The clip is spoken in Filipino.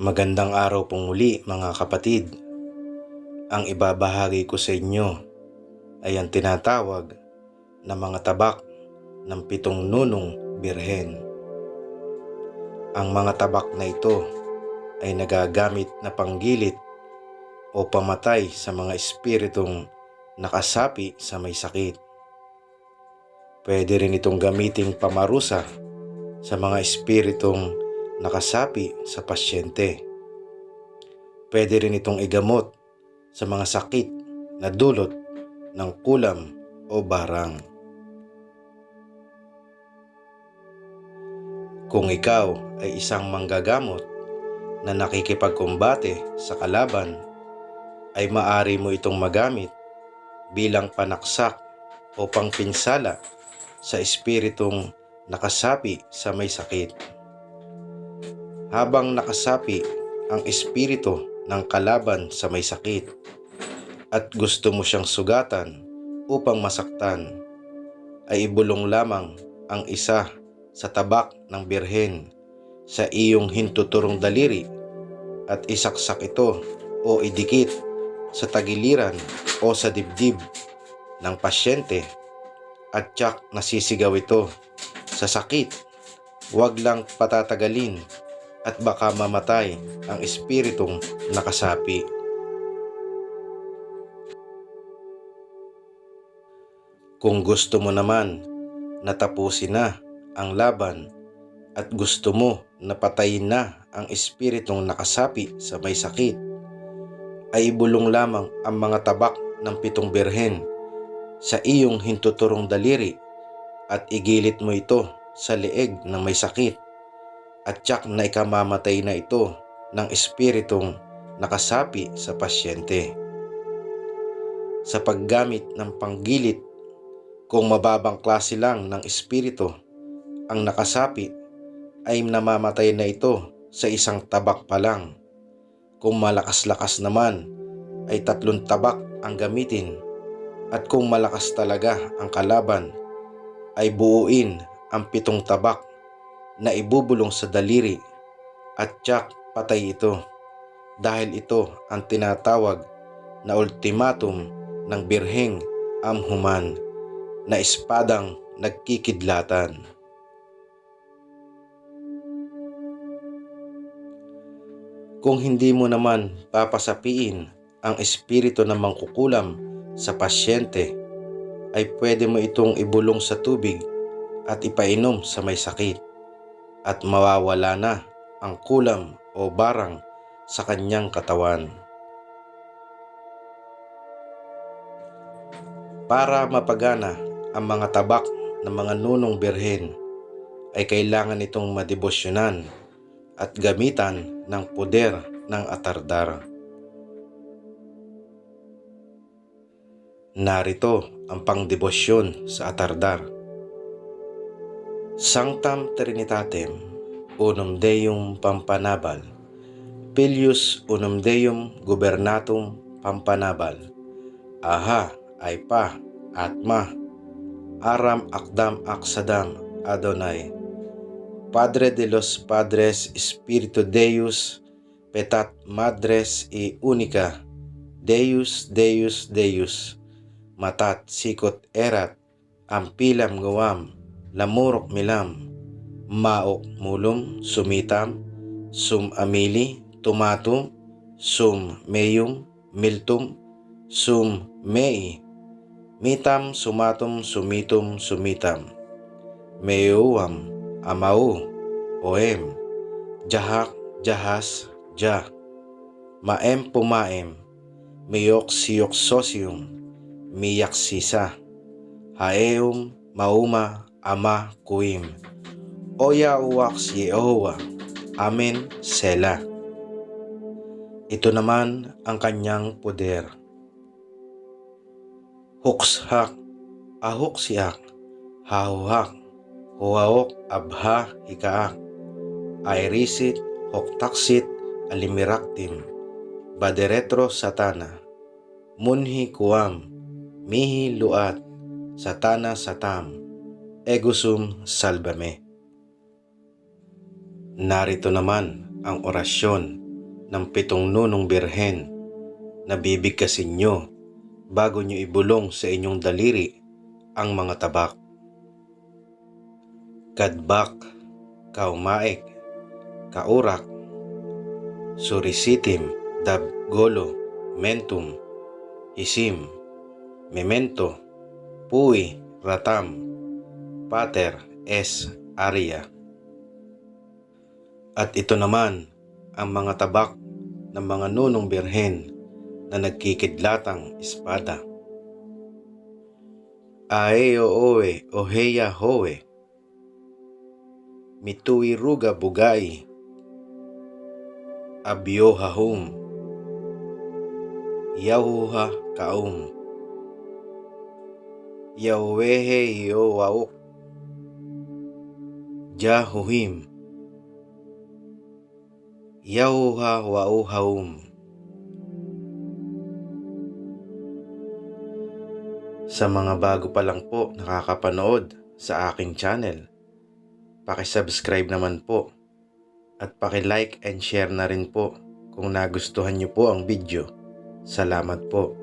Magandang araw pong muli mga kapatid. Ang ibabahagi ko sa inyo ay ang tinatawag na mga tabak ng pitong nunong birhen. Ang mga tabak na ito ay nagagamit na panggilit o pamatay sa mga espiritong nakasapi sa may sakit. Pwede rin itong gamiting pamarusa sa mga espiritong nakasapi sa pasyente. Pwede rin itong igamot sa mga sakit na dulot ng kulam o barang. Kung ikaw ay isang manggagamot na nakikipagkumbate sa kalaban, ay maari mo itong magamit bilang panaksak o pangpinsala sa espiritong nakasapi sa may sakit. Habang nakasapi ang espiritu ng kalaban sa may sakit at gusto mo siyang sugatan upang masaktan, ay ibulong lamang ang isa sa tabak ng birhen sa iyong hintuturong daliri at isaksak ito o idikit sa tagiliran o sa dibdib ng pasyente at tsak nasisigaw ito sa sakit. Huwag lang patatagalin at baka mamatay ang espiritong nakasapi. Kung gusto mo naman na tapusin na ang laban at gusto mo na patayin na ang espiritong nakasapi sa may sakit, ay ibulong lamang ang mga tabak ng pitong birhen sa iyong hintuturong daliri at igilit mo ito sa leeg ng may sakit at tsak na ikamamatay na ito ng espiritong nakasapi sa pasyente. Sa paggamit ng panggilit, kung mababang klase lang ng espiritu ang nakasapi, ay namamatay na ito sa isang tabak pa lang. Kung malakas-lakas naman, ay tatlong tabak ang gamitin. At kung malakas talaga ang kalaban, ay buuin ang pitong tabak na ibubulong sa daliri at tsak patay ito dahil ito ang tinatawag na ultimatum ng birheng amhuman na espadang nagkikidlatan. Kung hindi mo naman papasapiin ang espiritu ng mangkukulam sa pasyente, ay pwede mo itong ibulong sa tubig at ipainom sa may sakit at mawawala na ang kulam o barang sa kanyang katawan. Para mapagana ang mga tabak ng mga nunong birhen ay kailangan itong madebosyonan at gamitan ng poder ng atardar. Narito ang pangdebosyon sa atardar. Sanctam Trinitatem Unum Deum Pampanabal. Pilius Unum Deum Gubernatum Pampanabal. Aha Aipa Atma. Aram Akdam Aksadam Adonai. Padre de los Padres Espiritu Deus Petat Madres y Unica. Deus Deus Deus. Matat Sikot Erat. Ampilam Gawam lamurok milam, maok mulum, sumitam, sum amili, tumatum, sum meyum, miltum, sum mei, mitam, sumatum, sumitum, sumitam, meuam, amau, oem, jahak, jahas, ja, maem pumaem, miyok siyok sosium, miyak sisa, haeum, mauma, Ama Kuim. Oya Uwaks Yehowa. Amen Sela. Ito naman ang kanyang poder. Hukshak, ahuksiak, hahuhak, huwaok abha hikaak, airisit, hoktaksit, alimiraktim, baderetro satana, munhi kuam, mihi luat, satana satam, egusum salvame. Narito naman ang orasyon ng pitong nunong birhen na bibigkasin nyo bago nyo ibulong sa inyong daliri ang mga tabak. Kadbak, kaumaik, kaurak, surisitim, dabgolo, mentum, isim, memento, pui, ratam, pater, es, aria. At ito naman ang mga tabak ng mga nunong birhen na nagkikidlatang espada. Aeo oe, oheya hoe. Mitui ruga bugai. Abyoha hum. Yahuha kaum. Yawehe yo wauk. Jahuhim. Yahuha wauhaum. Sa mga bago pa lang po nakakapanood sa aking channel, pakisubscribe naman po at pakilike and share na rin po kung nagustuhan niyo po ang video. Salamat po.